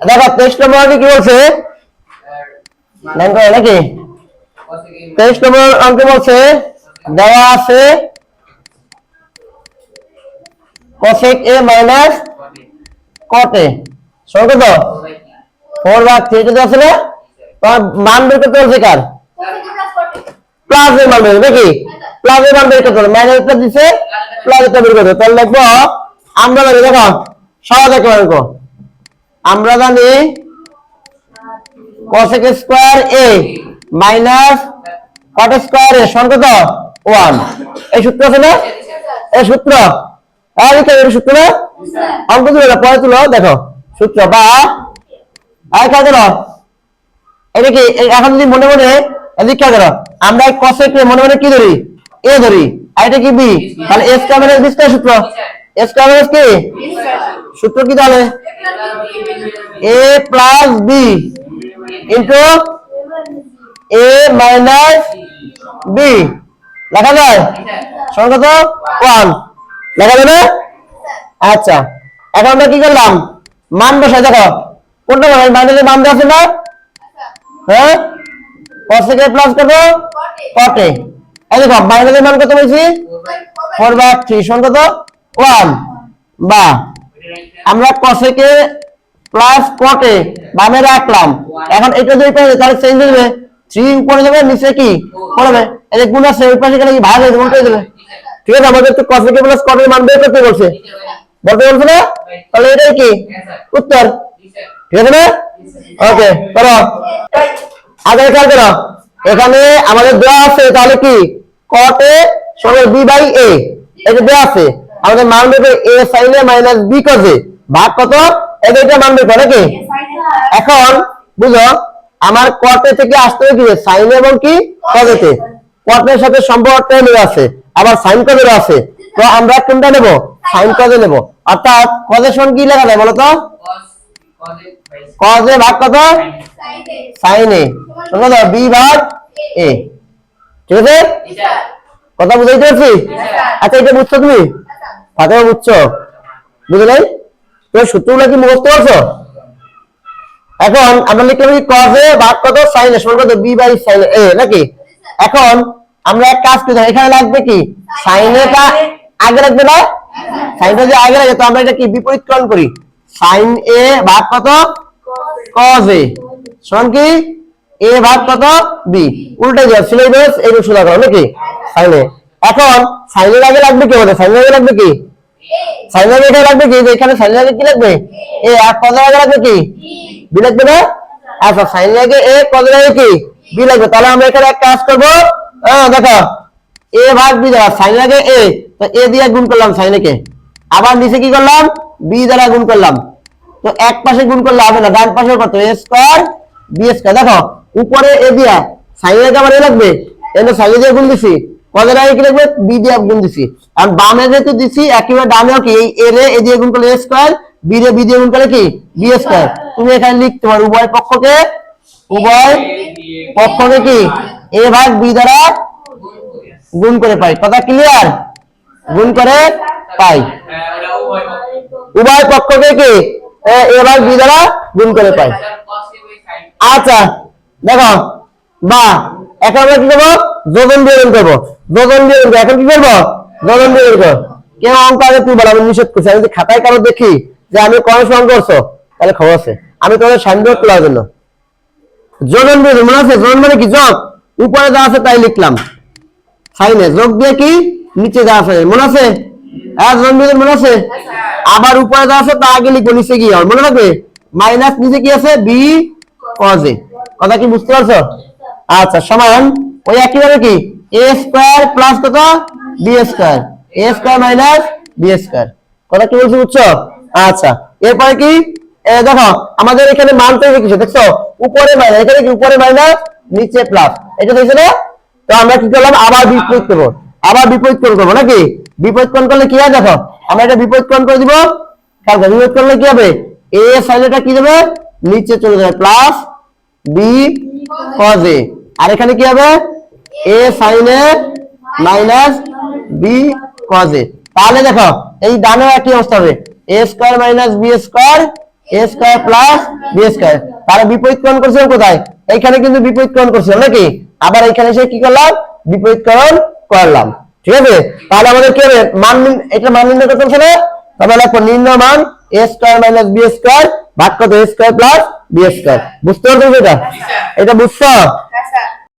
দেখো তেইশ নম্বর কি বলছে? নাকি? তেইশ নম্বর অঙ্কে বলছে? দেওয়া আছে। cosec a মাইনাস a সঙ্গে তো? ফোর থ্রি এটা আছে না? তোমার মান বের করতে বলছে কার? প্লাস এর মান বের নাকি? প্লাস এর মান বের করতে হবে। মাইনাস দিছে প্লাস এটা বের করতে। তাহলে লিখব আমরা দেখো সহজ একটা আমরা জানি cosec square a minus cot square a সমান কত 1 এই সূত্র আছে না? এই সূত্র। বা আর এটা কি এখন যদি মনে মনে আমরা মনে মনে কি ধরি? a ধরি। আর এটা কি b? তাহলে স্কয়ার সূত্র। স্কয়ার মাইনাস কি সূত্র কি তাহলে? A plus b into a minus b লেখা যায়? সঙ্গে কত ওয়ান লেখা যাবে? আচ্ছা। এখন আমরা কি করলাম? মান বসাই, দেখো। কোনটা বসাই? মাইনাসের মান দেওয়া আছে না? হ্যাঁ? কসেকে প্লাস কত? কটে এই দেখো মাইনাসের মান কত বলছি? ফোর বা থ্রি কত ওয়ান, বা আমরা কসেকে প্লাস কটে বামে রাখলাম। এখন এটা যদি পারে তাহলে চেঞ্জ হয়ে যাবে। থ্রি উপরে যাবে, নিচে কি? পড়বে এই যে গুণ আছে, ওই পাশে গেলে কি ভাগ হয়ে উল্টে যাবে। ঠিক আছে, আমাদের তো কসেকে প্লাস কটের মান বের করতে বলছে। বলতে বলছে না? তাহলে এটাই কি? উত্তর। ঠিক আছে না? ওকে, করো। আগে খেয়াল করো। এখানে আমাদের দেওয়া আছে, তাহলে কি? কট সমান বি বাই এ। এটা দেওয়া আছে। আমাদের মান বের এ সাইন মাইনাস বি কজে ভাগ কত? এটা মান করে নাকি? এখন বুঝো আমার কটে থেকে আসতে হবে কি সাইন এবং কি কজেতে কটের সাথে সম্পর্ক টেনের আছে আবার সাইন কজের আছে। তো আমরা কোনটা নেব? সাইন কজে নেব। অর্থাৎ কজের সমান কি লেখা যায় বলো তো? কজে ভাগ কত? সাইন বি ভাগ এ ঠিক আছে? কথা বুঝাইতে পারছি? আচ্ছা এটা বুঝছ তুমি? ফাতেমা বুঝছ? বুঝলে তুমি সূত্রগুলো কি মুখস্থ করছ? এখন আমরা লিখলাম কি এ ভাগ কত? এ সমান কত? B বাই sin এ নাকি? এখন আমরা এক কাজ করি এখানে লাগবে কি? sin এটা আগে লাগবে না? sin টা যে আগে লাগে, তো আমরা এটা কি বিপরীতকরণ করি? সাইন এ ভাগ কত? cos এ সমান কি? এ ভাগ কত? বি উল্টে যাও সিলেবাস এরকম সোজা করো, নাকি? এ এখন এর আগে লাগবে কি sin এর আগে লাগবে কি? এর আগে লাগবে কি? এখানে sin কি লাগবে? a আর এর লাগবে কি? বি লাগবে না? আচ্ছা সাইন লাগে এ কত লাগে কি? বি লাগবে। তাহলে আমরা এখানে এক কাজ করব। হ্যাঁ দেখো। এ ভাগ বি দ্বারা সাইন লাগে এ তো এ দিয়ে গুণ করলাম সাইনকে আবার নিচে কি করলাম? বি দ্বারা গুণ করলাম। তো এক পাশে গুণ করলে হবে না। ডান পাশে কত এ স্কয়ার বি স্কয়ার দেখো, উপরে এ দিয়া সাইন লাগে আবার এ লাগবে এনে সাইন দিয়ে গুণ দিছি। কত লাগে কি লাগবে? বি দিয়ে গুণ দিছি। আর বামে যেহেতু দিছি, একেবারে ডানেও কি? এই এ রে এ দিয়ে গুণ করলে এ স্কয়ার বি রে বি দিয়ে গুণ করলে কি? বি স্কোয়ার তুমি এখানে লিখতে পারো, উভয় পক্ষকে উভয় পক্ষকে কি? এ ভাগ বি দ্বারা গুণ করে পাই। কথা ক্লিয়ার গুণ করে পাই। উভয় পক্ষকে কি? এ ভাগ বি দ্বারা গুণ করে পাই। আচ্ছা দেখো, বা, এখন আমরা কি করব? যোজন বিয়োজন করব। যোজন করব এখন কি করব? বিয়োজন করব কেউ অঙ্ক আগে তুই আমি নিষেধ করছি। আমি যদি খাতায় কারও দেখি যে আমি কম অঙ্ক করছ তাহলে খবর আছে। আমি তোমাদের সান্দেহ তোলার জন্য। মনে আছে? মানে কি যোগ উপরে যা আছে তাই লিখলাম। যোগ দিয়ে কি? নিচে যা আছে। মনে আছে? হ্যাঁ বিয়োজন মনে আছে? আবার উপরে যা আছে তা আগে লিখব, নিচে কি মনে রাখবে? মাইনাস নিচে কি আছে? বি কজে কথা কি বুঝতে পারছ? আচ্ছা সমান। ওই একইভাবে কি? এ স্কয়ার প্লাস কত? বি মাইনাস বি বুঝছ? আচ্ছা। এরপরে কি? দেখো, আমাদের এখানে মান তো কিছু দেখছ? উপরে এখানে কি উপরে মাইনাস নিচে প্লাস এটা না? তো আমরা কি করলাম? আবার বিপরীত করব। আবার নাকি? বিপরীত কোণ করলে কি হয়? দেখো, আমরা এটা বিপরীত কোণ করে দিব। বিপরীত করলে কি হবে? এ সাইডটা কি দেবে? নিচে চলে যাবে প্লাস বি আর এখানে কি হবে? A sine minus B cos A তাহলে দেখো এই ডানে একই অবস্থা হবে। A square minus B square A square plus B square তার বিপরীতকরণ করছিলাম কোথায়? এইখানে কিন্তু বিপরীত বিপরীতকরণ করছিলাম নাকি? আবার এখানে এসে কি করলাম? বিপরীতকরণ করলাম। ঠিক আছে? তাহলে আমাদের কি হবে? মান এটা মান নির্ণয় করতে হবে তবে লিখব নির্ণয় মান A square minus B square ভাগ কত A square plus B square বুঝতে পারছ এটা এটা বুঝছ? হ্যাঁ স্যার।